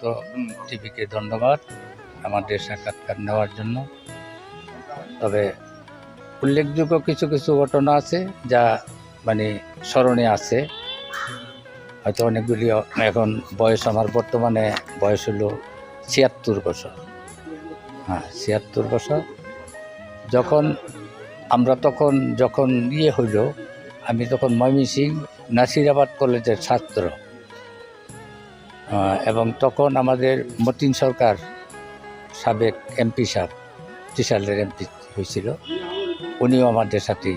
যুগান্ত টিভিকে ধন্যবাদ আমাদের সাক্ষাৎকার নেওয়ার জন্য। তবে উল্লেখযোগ্য কিছু কিছু ঘটনা আছে যা মানে স্মরণে আছে। হয়তো অনেকগুলি এখন বয়স, আমার বর্তমানে বয়স হলো ছিয়াত্তর বছর। হ্যাঁ ছিয়াত্তর বছর। যখন আমরা তখন যখন ইয়ে হইল আমি তখন ময়মনসিং নাসিরাবাদ কলেজের ছাত্র। এবং তখন আমাদের মতিন সরকার সাবেক এমপি সাহেব ত্রিশালের এমপি হয়েছিল। উনিও আমাদের সাথে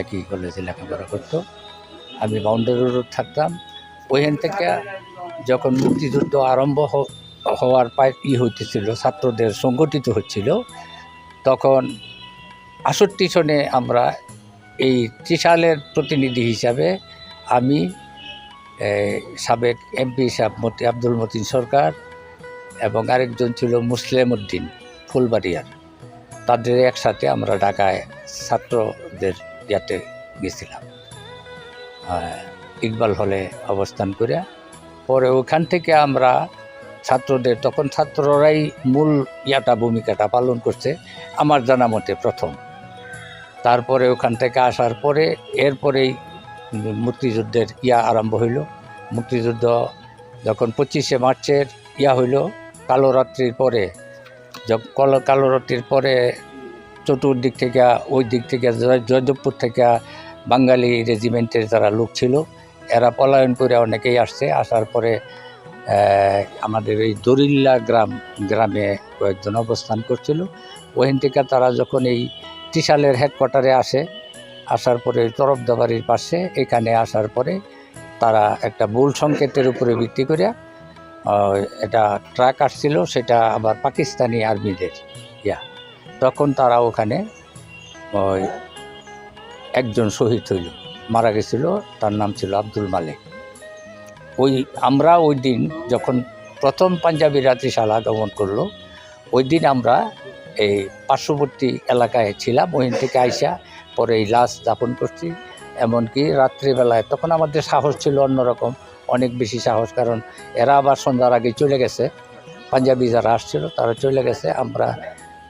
একই কলেজে লেখাপড়া করতো। আমি বাউন্ডারি রোড থাকতাম। ওইখান থেকে যখন মুক্তিযুদ্ধ আরম্ভ হওয়ার পায় ই হইতেছিল, ছাত্রদের সংগঠিত হচ্ছিল, তখন আষট্টি সনে আমরা এই ত্রিশালের প্রতিনিধি হিসাবে আমি সাবেক এমপি সাহেব মতি আব্দুল মতিন সরকার এবং আরেকজন ছিল মুসলিম উদ্দিন ফুলবাড়িয়ার। তাদের একসাথে আমরা ঢাকায় ছাত্রদের ইয়াতে গেছিলাম। ইকবাল হলে অবস্থান করে পরে ওখান থেকে আমরা ছাত্রদের তখন ছাত্ররাই মূল ইয়াটা, ভূমিকাটা পালন করছে, আমার জানা মতে প্রথম। তারপরে ওখান থেকে আসার পরে এরপরেই মুক্তিযুদ্ধের ইয়া আরম্ভ হইল। মুক্তিযুদ্ধ যখন পঁচিশে মার্চের ইয়া হইল, কালো রাত্রির পরে কালো কালো রাত্রির পরে চতুর্দিক থেকে, ওই দিক থেকে, জয়- জয়দেবপুর থেকে বাঙালি রেজিমেন্টের যারা লোক ছিল, এরা পলায়ন করে অনেকেই আসছে। আসার পরে আমাদের এই দরিল্লা গ্রাম, গ্রামে কয়েকজন অবস্থান করছিল। ওখান থেকে তারা যখন এই ত্রিশালের হেডকোয়ার্টারে আসে আসার পরে তরফদাবাড়ির পাশে, এখানে আসার পরে তারা একটা ভুল সংকেতের উপরে ভিত্তি করে এটা ট্রাক আসছিল, সেটা আবার পাকিস্তানি আর্মিদের, ইয়া। তখন তারা ওখানে ওই একজন শহীদ হইল, মারা গেছিল, তার নাম ছিল আব্দুল মালিক। ওই, আমরা ওই দিন যখন প্রথম পাঞ্জাবি রাত্রিশালা আগমন করল, ওই দিন আমরা এই পার্শ্ববর্তী এলাকায় ছিলাম, ওইখান থেকে আইসা পরে এই লাশ দাপন করছি। এমনকি রাত্রিবেলায় তখন আমাদের সাহস ছিল অন্যরকম অনেক বেশি সাহস, কারণ এরা আবার সন্ধ্যার আগে চলে গেছে। পাঞ্জাবি যারা আসছিল তারা চলে গেছে। আমরা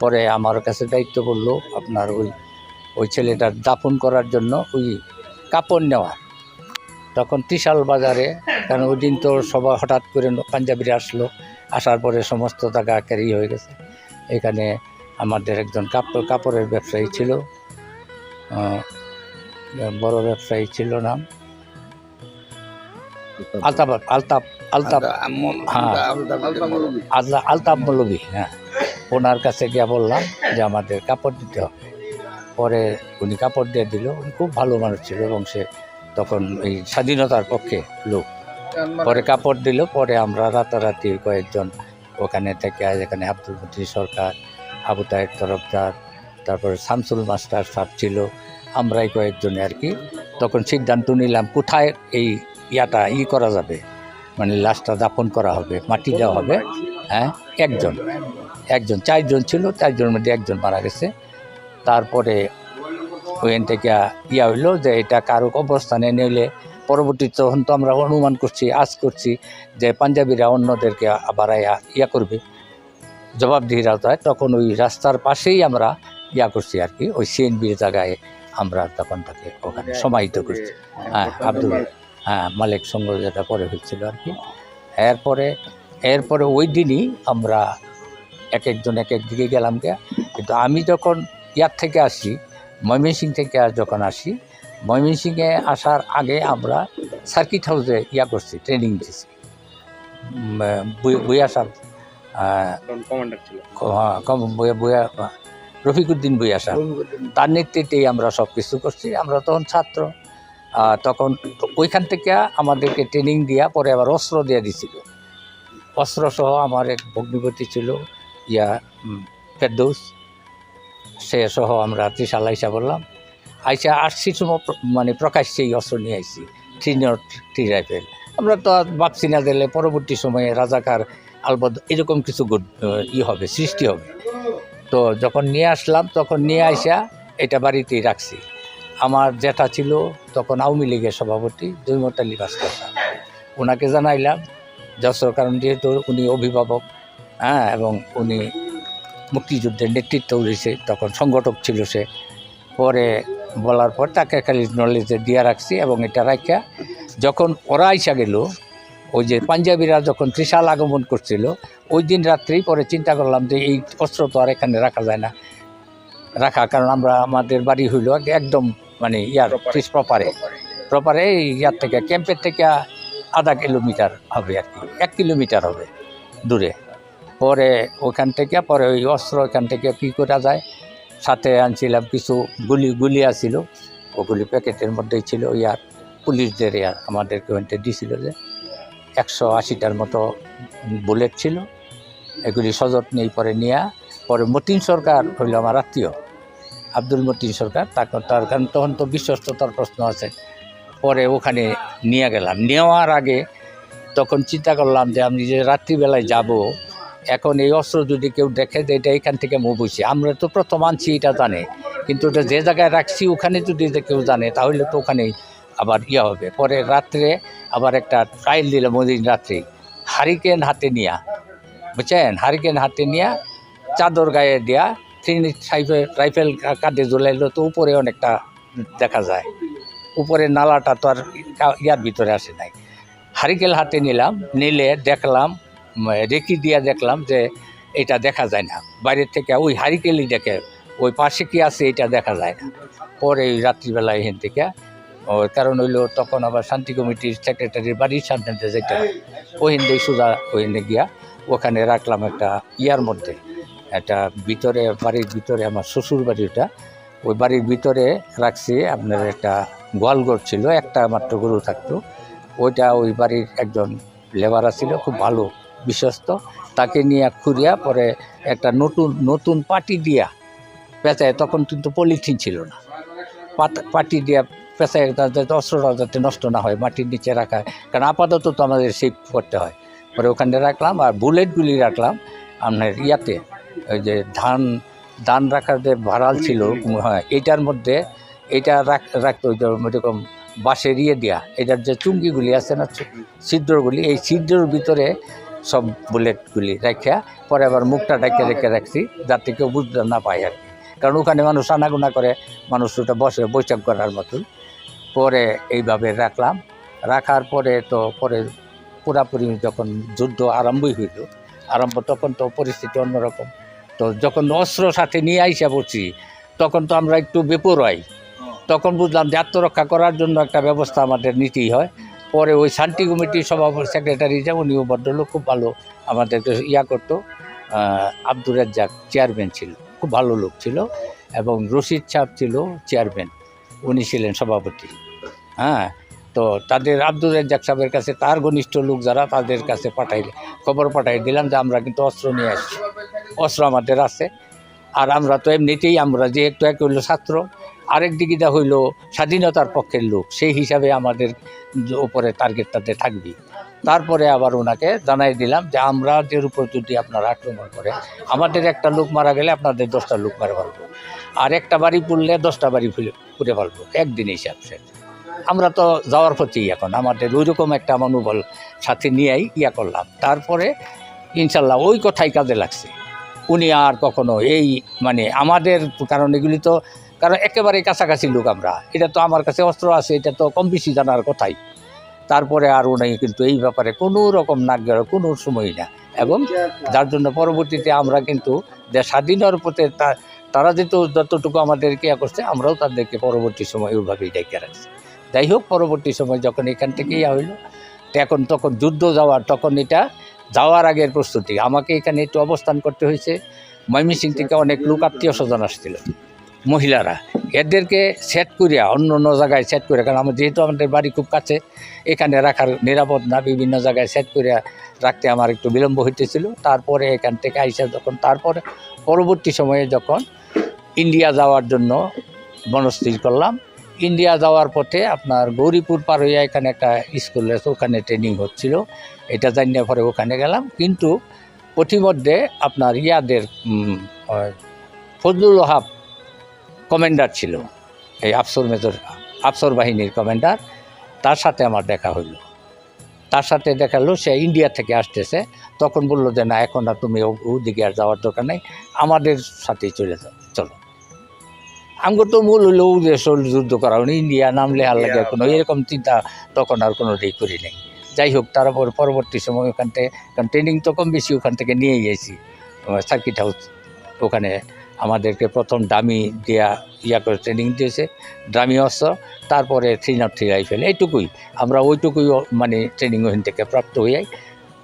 পরে আমার কাছে দায়িত্ব করল আপনার ওই ওই ছেলেটার দাফন করার জন্য ওই কাপড় নেওয়া। তখন ত্রিশাল বাজারে, কারণ ওই দিন তো সবাই হঠাৎ করে পাঞ্জাবিরা আসলো। আসার পরে সমস্ত টাকা ক্যারি হয়ে গেছে। এখানে আমাদের একজন কাপড় কাপড়ের ব্যবসায়ী ছিল। বড় ব্যবসায়ী ছিল নাম। আলতাফ। আলতাফ আলতাফ হ্যাঁ। আল্লাহ আলতাফ মৌলবী হ্যাঁ। ওনার কাছে গিয়ে বললাম যে আমাদের কাপড় দিতে হবে। পরে উনি কাপড় দিয়ে দিল। উনি খুব ভালো মানুষ ছিল এবং সে তখন এই স্বাধীনতার পক্ষে লোক। পরে কাপড় দিল। পরে আমরা রাতারাতি কয়েকজন ওখানে থেকে এখানে আব্দুল মতি সরকার আবু তাহের তরফদার তারপরে শামসুল মাস্টার সাহেব ছিল, আমরাই কয়েকজনে আর কি। তখন সিদ্ধান্ত নিলাম, কোথায় এই ইয়াটা ই করা যাবে? মানে লাশটা দাপন করা হবে, মাটি দেওয়া হবে। হ্যাঁ একজন। একজন, চারজন ছিল, চারজনের মধ্যে একজন মারা গেছে। তারপরে ওইখান থেকে ইয়া হইল যে, এটা কারও অবস্থানে নিলে পরবর্তী তখন তো আমরা অনুমান করছি, আজ করছি যে, পাঞ্জাবিরা অন্যদেরকে আবার ইয়া- করবে। জবাবদিহির আওতায়। তখন ওই রাস্তার পাশেই আমরা ইয়া করছি আর কি ওই সিএনবির জায়গায় আমরা তখন তাকে ওখানে সমাহিত করছি। হ্যাঁ আব্দুল হ্যাঁ মালিক সঙ্গ যেটা পরে হচ্ছিল আর কি। এরপরে এরপরে ওই দিনই আমরা এক একজন এক এক দিকে গেলাম গে কিন্তু আমি যখন ইয়ার থেকে আসি ময়মনসিং থেকে আর যখন আসি ময়মনসিংয়ে আসার আগে আমরা সার্কিট হাউসে ইয়া করছি ট্রেনিং দিছি। উম, বই- আহ, কমান্ডার ছিল। হ্যাঁ, বইয়া রফিকুদ্দিন বইয়া সাহেব তার নেতৃত্বেই আমরা সব কিছু করছি আমরা তখন ছাত্র। তখন ওইখান থেকে আমাদেরকে ট্রেনিং দিয়া পরে আবার অস্ত্র দিয়ে দিছিল। অস্ত্র সহ আমার এক ভগ্নিপতি ছিল ইয়া ফেরদৌস। সে সহ আমরা ত্রিশাল আইসা বললাম আইসা সময় প্র- মানে প্রকাশ্যেই অস্ত্র নিয়ে আইসি থ্রি নট থ্রি রাইফেল আমরা তো ভাবছি না দিলে পরবর্তী সময়ে রাজাকার আলবদ এরকম কিছু ই হবে সৃষ্টি হবে। তো যখন নিয়ে আসলাম, তখন নিয়ে আইসা এটা বাড়িতেই রাখছি আমার জ্যাঠা ছিল, তখন আওয়ামী লীগের সভাপতি জৈমত আলী ভাস্কর। ওনাকে জানাইলাম যশোর কারণ যেহেতু উনি অভিভাবক হ্যাঁ এবং উনি মুক্তিযুদ্ধের নেতৃত্ব দিয়েছে তখন সংগঠক ছিল সে পরে বলার পর তাকে খালি নলেজে দিয়ে রাখছি এবং এটা রাখা যখন ওরা আইসা গেল ওই যে পাঞ্জাবিরা যখন ত্রিশাল আগমন করছিল ওই দিন রাত্রেই পরে চিন্তা করলাম যে এই অস্ত্র তো আর এখানে রাখা যায় না। রাখা কারণ আমরা আমাদের বাড়ি হইল একদম মানে ইয়ার ত্রিশ প্রপারে প্রপারে এই ইয়ার থেকে ক্যাম্পের থেকে আধা কিলোমিটার হবে আর কি এক কিলোমিটার হবে দূরে। পরে ওখান থেকে পরে ওই অস্ত্র ওখান থেকে কী করা যায় সাথে আনছিলাম কিছু গুলি গুলি আছিল। ওগুলি প্যাকেটের মধ্যেই ছিল ইয়ার পুলিশদের ইয়ার আমাদেরকে ওখানটা দিছিল যে একশো আশিটার মতো বুলেট ছিল। এগুলি সযত্নে পরে নিয়ে। পরে মতিন সরকার হইল আমার আত্মীয়। আব্দুল মতিন সরকার তাকে তার কারণ তখন তো বিশ্বস্ততার প্রশ্ন আছে। পরে ওখানে নিয়ে গেলাম। নেওয়ার আগে তখন চিন্তা করলাম যে, আমি যে রাত্রিবেলায় যাব, এখন এই অস্ত্র যদি কেউ দেখে যে এটা এখান থেকে মুভ হয়েছে আমরা তো প্রথম আনছি, এটা জানে। কিন্তু ওটা যে জায়গায় রাখছি, ওখানে যদি কেউ জানে, তাহলে তো ওখানেই আবার ইয়ে হবে। পরে রাত্রে আবার একটা ট্রায়াল দিলাম ওই দিন রাত্রে। হারিকেন হাতে নিয়া। বুঝছেন? হারিকেন হাতে নিয়া চাদর গায়ে দেয়া থ্রি রাইফেল কাঁধে ঝুলাইলো তো উপরে অনেকটা দেখা যায়। উপরে নালাটা তো আর ইয়ার ভিতরে আসে নাই। হারিকেল হাতে নিলাম, নিলে দেখলাম রেকি দিয়া দেখলাম যে এটা দেখা যায় না। বাইরের থেকে ওই হারিকেলই দেখে, ওই পাশে কি আছে এটা দেখা যায় না। পরে ওই রাত্রিবেলা এখান থেকে ওই কারণ হইল তখন আবার শান্তি কমিটির সেক্রেটারির বাড়ির সামনে যেটা ওহিন্দে সুদা ওহিন্দে গিয়া ওখানে রাখলাম একটা ইয়ার মধ্যে। একটা ভিতরে, বাড়ির ভিতরে আমার শ্বশুর বাড়ি ওটা। ওই বাড়ির ভিতরে রাখছি আপনার একটা গোয়ালঘর ছিল, একটা মাত্র গরু থাকতো। ওইটা ওই বাড়ির একজন লেবার ছিল খুব ভালো, বিশ্বস্ত। তাকে নিয়ে খুঁড়িয়া পরে একটা নতুন নতুন পাটি দিয়া পেঁচায় তখন কিন্তু পলিথিন ছিল না। পাটি দিয়া পেঁচায় যাতে অস্ত্রটা যাতে নষ্ট না হয়, মাটির নিচে রাখা কারণ আপাতত তো আমাদের সেভ করতে হয়। পরে ওখানে রাখলাম আর বুলেটগুলি রাখলাম আপনার ইয়াতে। ওই যে ধান ধান রাখার যে ভাড়াল ছিল হ্যাঁ এটার মধ্যে এটা রাখ রাখতে, ওই যে এরকম বাঁশের ইয়ে দেওয়া এটার যে চুঙ্গিগুলি আছে না ছিদ্রগুলি, এই ছিদ্রর ভিতরে সব বুলেটগুলি রাখিয়া পরে আবার মুখটা ডাকে রেখে রাখছি, যাতে কেউ বুঝতে না পায় আর কারণ ওখানে মানুষ আনাগুনা করে, মানুষ ওটা বসে বৈঠক করার মতন। পরে এইভাবে রাখলাম। রাখার পরে তো পরে পুরাপুরি যখন যুদ্ধ আরম্ভই হইল, আরম্ভ তখন তো পরিস্থিতি অন্যরকম। তো যখন অস্ত্র সাথে নিয়ে আইসা পড়ছি, তখন তো আমরা একটু বেপরোয়াই তখন বুঝলাম যে আত্মরক্ষা করার জন্য একটা ব্যবস্থা আমাদের নিতেই হয়। পরে ওই শান্তি কমিটির সভাপতি সেক্রেটারি যে উনিও ভদ্রলোক খুব ভালো আমাদেরকে ইয়া করতো। আব্দুর রাজ্জাক চেয়ারম্যান ছিল, খুব ভালো লোক ছিল এবং রশিদ সাহেব ছিল চেয়ারম্যান, উনি ছিলেন সভাপতি। হ্যাঁ তো তাদের আব্দুল রাজ্জাক সাহেবের কাছে তার ঘনিষ্ঠ লোক যারা তাদের কাছে পাঠাইলে, খবর পাঠাই দিলাম যে আমরা কিন্তু অস্ত্র নিয়ে আসছি। অস্ত্র আমাদের আছে। আর আমরা তো এমনিতেই আমরা যেহেতু এক হইল ছাত্র, আরেক দিকে হইল স্বাধীনতার পক্ষের লোক, সেই হিসাবে আমাদের যে উপরে টার্গেটটাতে থাকবি। তারপরে আবার ওনাকে জানাই দিলাম যে আমরা যে উপর যদি আপনারা আক্রমণ করে, আমাদের একটা লোক মারা গেলে আপনাদের দশটা লোক মারা ফেলব। আর একটা বাড়ি পুড়লে দশটা বাড়ি ফুলে পুড়ে ফেলব। একদিন হিসাব শেষ। আমরা তো যাওয়ার প্রতি এখন আমাদের ওই রকম একটা মনোবল সাথে নিয়েই ইয়া করলাম। তারপরে ইনশাল্লাহ ওই কথাই কাজে লাগছে। উনি আর কখনো এই মানে আমাদের কারণ এগুলি তো কারণ একেবারে কাছাকাছি লোক আমরা। এটা তো আমার কাছে অস্ত্র আছে, এটা তো কম বেশি জানার কথাই। তারপরে আর উনি কিন্তু এই ব্যাপারে কোনো রকম নাক গেল কোনো সময় না। এবং যার জন্য পরবর্তীতে আমরা কিন্তু যে স্বাধীন হওয়ার পথে তারা যেহেতু যতটুকু আমাদেরকে ইয়া করছে, আমরাও তাদেরকে পরবর্তী সময় ওইভাবেই ডেকে রাখছি। যাই হোক, পরবর্তী সময় যখন এখান থেকে ইয়া হইল এখন তখন যুদ্ধ যাওয়ার, তখন এটা যাওয়ার আগের প্রস্তুতি। আমাকে এখানে একটু অবস্থান করতে হয়েছে। ময়মনসিং থেকে অনেক লোক আত্মীয় স্বজন আসছিল, মহিলারা। এদেরকে সেট করিয়া অন্য অন্য জায়গায় সেট করে কারণ আমার যেহেতু আমাদের বাড়ি খুব কাছে, এখানে রাখার নিরাপদ না, বিভিন্ন জায়গায় সেট করিয়া রাখতে আমার একটু বিলম্ব হইতেছিল। তারপরে এখান থেকে আইসা যখন, তারপরে পরবর্তী সময়ে যখন ইন্ডিয়া যাওয়ার জন্য মনস্থির করলাম ইন্ডিয়া যাওয়ার পথে আপনার গৌরীপুর পার হইয়া এখানে একটা স্কুল আছে, ওখানে ট্রেনিং হচ্ছিল। এটা জানিয়ে পরে ওখানে গেলাম। কিন্তু প্রতিমধ্যে আপনার ইয়াদের ফজলুল ওহাব কমান্ডার ছিল, এই আফসর মেজর, আফসর বাহিনীর কমান্ডার। তার সাথে আমার দেখা হইল। তার সাথে দেখাল সে ইন্ডিয়া থেকে আসতেছে। তখন বলল যে, না, এখন আর তুমি ওদিকে আর যাওয়ার দরকার নেই। আমাদের সাথেই চলে যাও। আমগো তো মূল হলো ওদের শরীর যুদ্ধ করা উনি ইন্ডিয়া নাম লেহার লাগে কোনো। এরকম চিন্তা তখন আর কোনো কোনোটাই করি নাই। যাই হোক তারপর পরবর্তী সময় ওখান থেকে কারণ ট্রেনিং তো কম বেশি ওখান থেকে নিয়ে গেছি। সার্কিট হাউস ওখানে আমাদেরকে প্রথম ডামি দেয়া ইয়া করে ট্রেনিং দিয়েছে। ডামি অস্ত্র তারপরে থ্রি নট থ্রি রাইফেল এইটুকুই। আমরা ওইটুকুই মানে ট্রেনিং ওখান থেকে প্রাপ্ত হয়ে যাই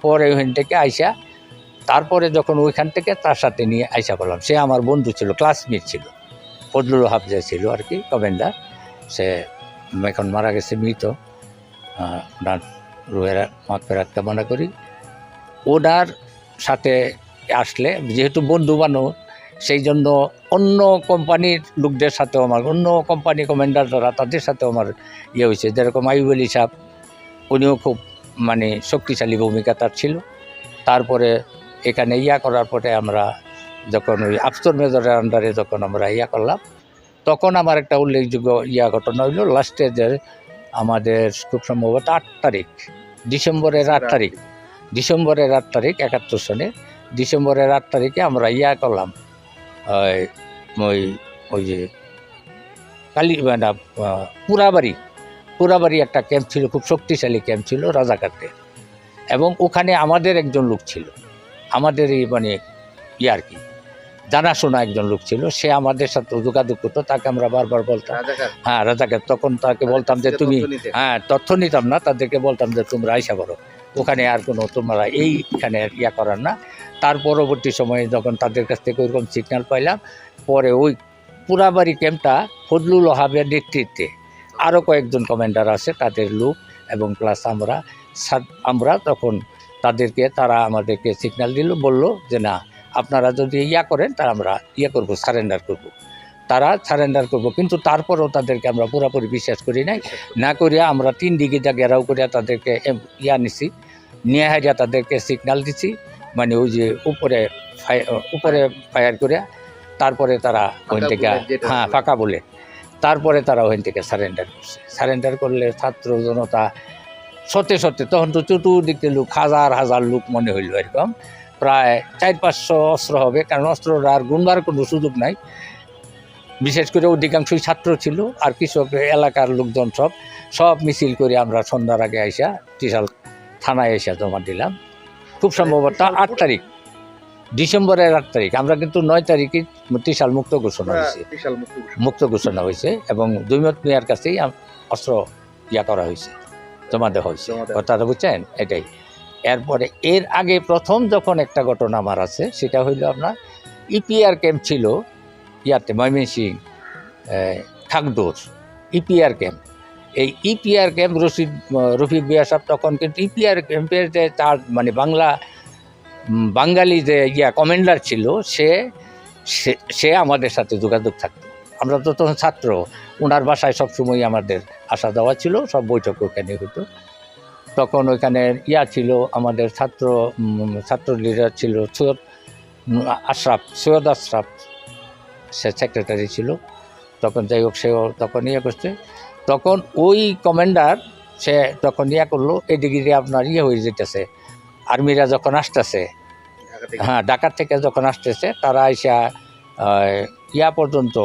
পরে ওখান থেকে আইসা তারপরে যখন ওইখান থেকে তার সাথে নিয়ে আইসা করলাম সে আমার বন্ধু ছিল ক্লাসমেট ছিল। ফজলুল হাফজা ছিল আর কি, কমেন্ডার। সে এখন মারা গেছে মৃত। ওনার রুহের মাফেরাত কামনা করি। ওনার সাথে আসলে, যেহেতু বন্ধু বান্ধব, সেই জন্য অন্য কোম্পানির লোকদের সাথেও আমার, অন্য কোম্পানি কমান্ডার যারা তাদের সাথেও আমার ইয়ে হয়েছে। যেরকম আইব আলী সাহেব, উনিও খুব মানে শক্তিশালী ভূমিকা তার ছিল। তারপরে এখানে ইয়া করার পরে আমরা যখন ওই আফসর মেজরের আন্ডারে যখন আমরা ইয়া করলাম তখন আমার একটা উল্লেখযোগ্য ইয়া ঘটনা হইল লাস্টে যে আমাদের খুব সম্ভবত আট তারিখ ডিসেম্বরের আট তারিখ ডিসেম্বরের আট তারিখ একাত্তর সনে ডিসেম্বরের আট তারিখে আমরা ইয়া করলাম ওই ওই ওই যে কালী মানে পুরাবাড়ি পুরাবাড়ি একটা ক্যাম্প ছিল খুব শক্তিশালী ক্যাম্প ছিল রাজাকারদের এবং ওখানে আমাদের একজন লোক ছিল আমাদের এই মানে ইয়ে আর কি জানাশোনা একজন লোক ছিল সে আমাদের সাথে যোগাযোগ করতো তাকে আমরা বারবার বলতাম। হ্যাঁ রাজাকে তখন তাকে বলতাম যে তুমি হ্যাঁ তথ্য নিতাম না তাদেরকে বলতাম যে তোমরা আইসা করো ওখানে আর কোনো তোমরা এইখানে ইয়া করার না। তার পরবর্তী সময়ে যখন তাদের কাছ থেকে ওইরকম সিগন্যাল পাইলাম পরে ওই পুরাবাড়ি ক্যাম্পটা ফজলুল ওহাবের নেতৃত্বে আরও কয়েকজন কমান্ডার আছে তাদের লোক এবং প্লাস আমরা আমরা তখন তাদেরকে তারা আমাদেরকে সিগন্যাল দিল বলল যে না আপনারা যদি ইয়া করেন তা আমরা ইয়ে করব সারেন্ডার করব। তারা সারেন্ডার করব কিন্তু তারপরেও তাদেরকে আমরা পুরোপুরি বিশ্বাস করি নাই। না করিয়া আমরা তিন দিকে যা ঘেরাও করিয়া তাদেরকে ইয়া নিছি নিয়ে হারিয়া তাদেরকে সিগনাল দিছি মানে ওই যে উপরে উপরে ফায়ার করিয়া তারপরে তারা ওইখান ফাঁকা থেকে হ্যাঁ ফাঁকা বলে। তারপরে তারা ওইখান থেকে সারেন্ডার করছে। সারেন্ডার করলে ছাত্র জনতা সত্যি সত্যি তখন তো চতুর্দিক লোক হাজার হাজার লোক মনে হইল এরকম। প্রায় চার পাঁচশো অস্ত্র হবে কারণ অস্ত্রটা আর গুনবার কোনো সুযোগ নাই। বিশেষ করে অধিকাংশই ছাত্র ছিল আর কিছু এলাকার লোকজন সব সব মিছিল করে আমরা সন্ধ্যার আগে আইসা ত্রিশাল থানায় এসে জমা দিলাম। খুব সম্ভবত আট তারিখ ডিসেম্বরের আট তারিখ। আমরা কিন্তু নয় তারিখে ত্রিশাল মুক্ত ঘোষণা হয়েছে। বিশাল মুক্তি ঘোষণা। হয়েছে এবং দুইমত মিয়ার কাছেই অস্ত্র ইয়া করা হয়েছে জমা দেওয়া হয়েছে। কথাটা বুঝছেন? এটাই। এরপরে এর আগে প্রথম যখন একটা ঘটনা আমার আছে, সেটা হইল আপনার ইপিআর ক্যাম্প ছিল, ইয়াতে ময়মনসিং খাগদোর ইপিআর ক্যাম্প এই ইপিআর ক্যাম্প রশিদ রফিক বিয়া সাহেব তখন কিন্তু ইপিআর ক্যাম্পের যে তার মানে বাংলা বাঙালি যে ইয়া কমান্ডার ছিল, সে, সে- সে আমাদের সাথে যোগাযোগ থাকতো। আমরা তো তখন ছাত্র ওনার বাসায় সবসময় আমাদের আসা যাওয়া ছিল, সব বৈঠক ওখানে হতো তখন ওইখানে ইয়া ছিল আমাদের ছাত্র ছাত্র লিডার ছিল সৈয়দ আশরাফ সৈয়দ আশরাফ সে সেক্রেটারি ছিল। তখন যাই হোক সেও তখন ইয়ে করছে। তখন ওই কমান্ডার সে তখন ইয়া করল এদিকে আপনার ইয়ে হয়ে যেতেছে। আর্মিরা যখন আসতেছে হ্যাঁ ঢাকা থেকে যখন আসতেছে তারা আইসা ইয়া পর্যন্ত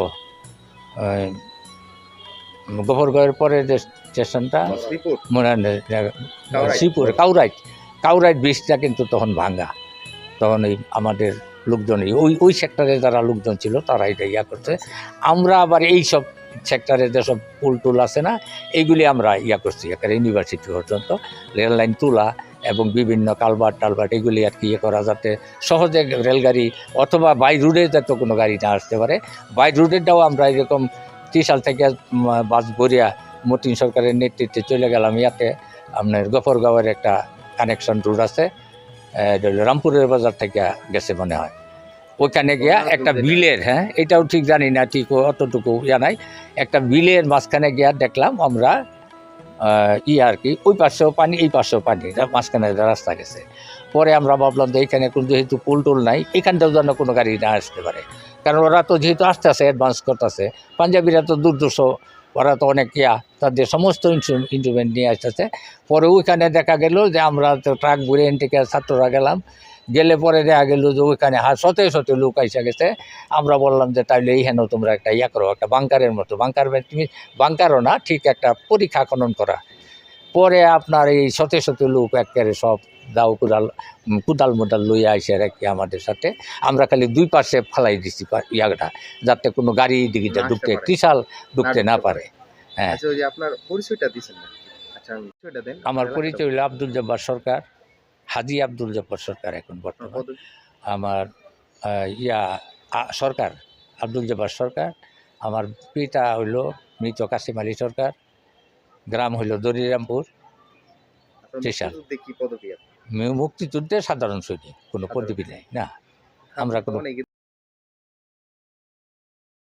গোবরগড়ের পরে যে স্টেশনটা শ্রীপুর, মনে কাউরাইট। শ্রীপুর কাউরাইট। কাউরাইট ব্রিজটা কিন্তু তখন ভাঙ্গা তখন এই আমাদের লোকজন এই- ওই ওই সেক্টরে যারা লোকজন ছিল তারা এটা ইয়া করছে। আমরা আবার এই সব সেক্টরে যেসব পুল টুল আছে না এইগুলি আমরা ইয়া করছি একেবারে ইউনিভার্সিটি পর্যন্ত। রেল লাইন তোলা এবং বিভিন্ন কালভার্ট টালভার্ট এগুলি আর কি ইয়ে করা যাতে সহজে রেলগাড়ি অথবা বাই রুটে যাতে কোনো গাড়ি না আসতে পারে। বাই রুটেরটাও আমরা এরকম ত্রিশাল থেকে বাস ভরিয়া মতিন সরকারের নেতৃত্বে চলে গেলাম ইয়াতে। আপনার গফরগাঁওয়ের একটা কানেকশন রুট আছে রামপুরের বাজার থেকে গেছে মনে হয়। ওইখানে গিয়া একটা বিলের হ্যাঁ এটাও ঠিক জানি না ঠিক অতটুকু ইয়া নাই। একটা বিলের মাঝখানে গিয়া দেখলাম আমরা ই আর কি ওই পাশেও পানি এই পাশেও পানি মাঝখানে রাস্তা গেছে। পরে আমরা ভাবলাম যে এখানে কোনো যেহেতু পুল টুল নাই এখানটাও যেন কোনো গাড়ি না আসতে পারে। কারণ ওরা তো যেহেতু আসতে আছে অ্যাডভান্স করতেছে পাঞ্জাবিরা তো দুর্দশ ওরা তো অনেক ইয়া, তাদের সমস্ত ইনস্ট্রুমেন্ট নিয়ে আসতেছে। পরে ওইখানে দেখা গেল যে আমরা তো ট্রাক ঘুরে থেকে ছাত্ররা গেলাম। গেলে পরে দেখা গেল যে ওইখানে হা সতে শতে লোক আইসা গেছে। আমরা বললাম যে তাইলে এইখানেও তোমরা একটা ইয়া করো, একটা বাংকারের মতো বাংকার তুমি বাংকারও না, ঠিক একটা পরীক্ষা খনন করা। পরে আপনার এই শতে শতে লোক একেবারে সব দাও কুদাল কুদাল মুদাল লইয়া আইসে রাখি আমাদের সাথে। আমরা খালি দুই পাশে ফালাই দিছি পা- ইয়াটা যাতে কোনো গাড়ি দিকে ঢুকতে। ত্রিশাল ঢুকতে না পারে। হ্যাঁ। আচ্ছা আপনার পরিচয়টা দিছেন না? আচ্ছা আমার পরিচয় হলো আব্দুল জব্বার সরকার হাজি আব্দুল জব্বার সরকার এখন বর্তমান। আমার ইয়া সরকার আব্দুল জব্বার সরকার। আমার পিতা হইল মৃত কাসিম আলী সরকার। গ্রাম হইল দরিরামপুর মুক্তিযুদ্ধে সাধারণ সৈনিক কোনো। পদবি নেই না। আমরা কোনো